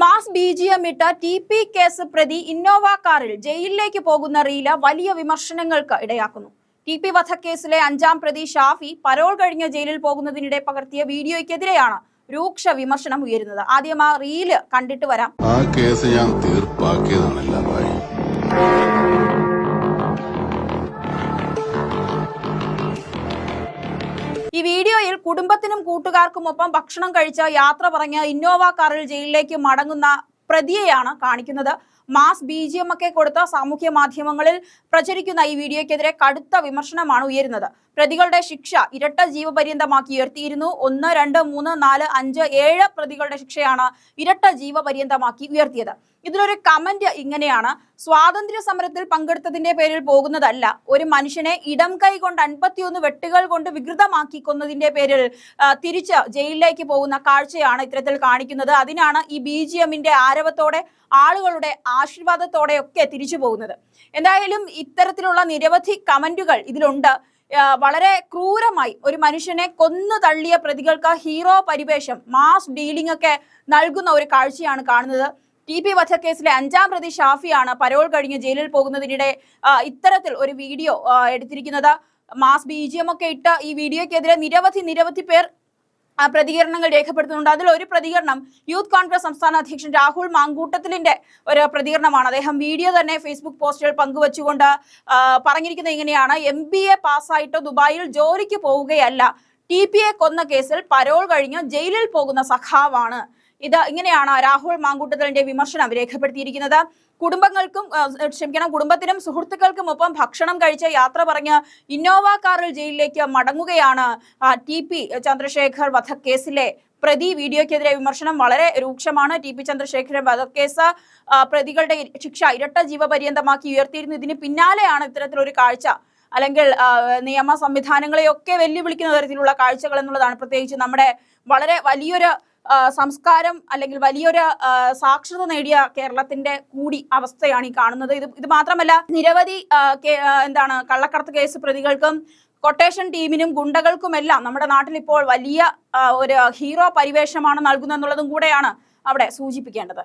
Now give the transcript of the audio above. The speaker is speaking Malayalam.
മാസ് ബി ജി എം ഇട്ട ടി പി കേസ് പ്രതി ഇന്നോവ കാറിൽ ജയിലിലേക്ക് പോകുന്ന റീല വലിയ വിമർശനങ്ങൾക്ക് ഇടയാക്കുന്നു. ടി പി വധക്കേസിലെ അഞ്ചാം പ്രതി ഷാഫി പരോൾ കഴിഞ്ഞ ജയിലിൽ പോകുന്നതിനിടെ പകർത്തിയ വീഡിയോയ്ക്കെതിരെയാണ് രൂക്ഷ വിമർശനം ഉയരുന്നത്. ആദ്യം ആ റീൽ കണ്ടിട്ട് വരാം. ആ കേസ് ഞാൻ തീർപ്പാക്കിയതാണല്ല കുടുംബത്തിനും കൂട്ടുകാർക്കുമൊപ്പം ഭക്ഷണം കഴിച്ച യാത്ര പറഞ്ഞ് ഇന്നോവ കാറിൽ ജയിലിലേക്ക് മടങ്ങുന്ന പ്രതിയെയാണ് കാണിക്കുന്നത്. മാസ് ബി ജി എം ഒക്കെ കൊടുത്ത സാമൂഹ്യ മാധ്യമങ്ങളിൽ പ്രചരിക്കുന്ന ഈ വീഡിയോക്കെതിരെ കടുത്ത വിമർശനമാണ് ഉയരുന്നത്. പ്രതികളുടെ ശിക്ഷ ഇരട്ട ജീവപര്യന്തമാക്കി ഉയർത്തിയിരുന്നു. ഒന്ന് രണ്ട് മൂന്ന് നാല് അഞ്ച് ഏഴ് പ്രതികളുടെ ശിക്ഷയാണ് ഇരട്ട ജീവപര്യന്തമാക്കി ഉയർത്തിയത്. ഇതിലൊരു കമന്റ് ഇങ്ങനെയാണ്. സ്വാതന്ത്ര്യ സമരത്തിൽ പങ്കെടുത്തതിന്റെ പേരിൽ പോകുന്നതല്ല. ഒരു മനുഷ്യനെ ഇടം കൈ കൊണ്ട് അൻപത്തിയൊന്ന് വെട്ടുകൾ കൊണ്ട് വികൃതമാക്കി കൊന്നതിന്റെ പേരിൽ തിരിച്ച് ജയിലിലേക്ക് പോകുന്ന കാഴ്ചയാണ് ഇത്തരത്തിൽ കാണിക്കുന്നത്. അതിനാണ് ഈ ബി ജി എമ്മിന്റെ ആരവത്തോടെ ആളുകളുടെ ആശീർവാദത്തോടെ ഒക്കെ തിരിച്ചു പോകുന്നത്. എന്തായാലും ഇത്തരത്തിലുള്ള നിരവധി കമന്റുകൾ ഇതിലുണ്ട്. വളരെ ക്രൂരമായി ഒരു മനുഷ്യനെ കൊന്നു തള്ളിയ പ്രതികൾക്ക് ഹീറോ പരിവേഷം മാസ് ഡീലിംഗ് ഒക്കെ നൽകുന്ന ഒരു കാഴ്ചയാണ് കാണുന്നത്. ടി പി വധക്കേസിലെ അഞ്ചാം പ്രതി ഷാഫിയാണ് പരോൾ കഴിഞ്ഞ് ജയിലിൽ പോകുന്നതിനിടെ ഇത്തരത്തിൽ ഒരു വീഡിയോ എടുത്തിരിക്കുന്നത്. മാസ് ബി ജി എം ഒക്കെ ഇട്ട ഈ വീഡിയോയ്ക്കെതിരെ നിരവധി നിരവധി പേർ പ്രതികരണങ്ങൾ രേഖപ്പെടുത്തുന്നുണ്ട്. അതിൽ ഒരു പ്രതികരണം യൂത്ത് കോൺഗ്രസ് സംസ്ഥാന അധ്യക്ഷൻ രാഹുൽ മാങ്കൂട്ടത്തിലിന്റെ ഒരു പ്രതികരണമാണ്. അദ്ദേഹം വീഡിയോ തന്നെ ഫേസ്ബുക്ക് പോസ്റ്റുകൾ പങ്കുവച്ചുകൊണ്ട് പറഞ്ഞിരിക്കുന്നത് ഇങ്ങനെയാണ്. എം ബി എ പാസ്സായിട്ട് ദുബായിൽ ജോലിക്ക് പോവുകയല്ല. ടി പി എ കൊന്ന കേസിൽ പരോൾ കഴിഞ്ഞ് ജയിലിൽ പോകുന്ന സഖാവാണ്. ഇത് ഇങ്ങനെയാണ് രാഹുൽ മാങ്കൂട്ടത്തലിന്റെ വിമർശനം രേഖപ്പെടുത്തിയിരിക്കുന്നത്. കുടുംബങ്ങൾക്കും ക്ഷമിക്കണം കുടുംബത്തിനും സുഹൃത്തുക്കൾക്കും ഒപ്പം ഭക്ഷണം കഴിച്ച് യാത്ര പറഞ്ഞ് ഇന്നോവ കാറിൽ ജയിലിലേക്ക് മടങ്ങുകയാണ് ടി പി ചന്ദ്രശേഖർ വധക്കേസിലെ പ്രതി. വീഡിയോയ്ക്കെതിരെ വിമർശനം വളരെ രൂക്ഷമാണ്. ടി പി ചന്ദ്രശേഖരൻ വധക്കേസ് പ്രതികളുടെ ശിക്ഷ ഇരട്ട ജീവപര്യന്തമാക്കി ഉയർത്തിയിരുന്നു. ഇതിന് പിന്നാലെയാണ് ഇത്തരത്തിലൊരു കാഴ്ച. അല്ലെങ്കിൽ നിയമ സംവിധാനങ്ങളെയൊക്കെ വെല്ലുവിളിക്കുന്ന തരത്തിലുള്ള കാഴ്ചകൾ എന്നുള്ളതാണ്. പ്രത്യേകിച്ച് നമ്മുടെ വളരെ വലിയൊരു സംസ്കാരം അല്ലെങ്കിൽ വലിയൊരു സാക്ഷരത നേടിയ കേരളത്തിന്റെ കൂടി അവസ്ഥയാണ് ഈ കാണുന്നത്. ഇത് ഇത് മാത്രമല്ല നിരവധി എന്താണ് കള്ളക്കടത്ത് കേസ് പ്രതികൾക്കും കൊട്ടേഷൻ ടീമിനും ഗുണ്ടകൾക്കുമെല്ലാം നമ്മുടെ നാട്ടിൽ ഇപ്പോൾ വലിയ ഒരു ഹീറോ പരിവേഷമാണ് നൽകുന്നതെന്നുള്ളതും കൂടെയാണ് അവിടെ സൂചിപ്പിക്കേണ്ടത്.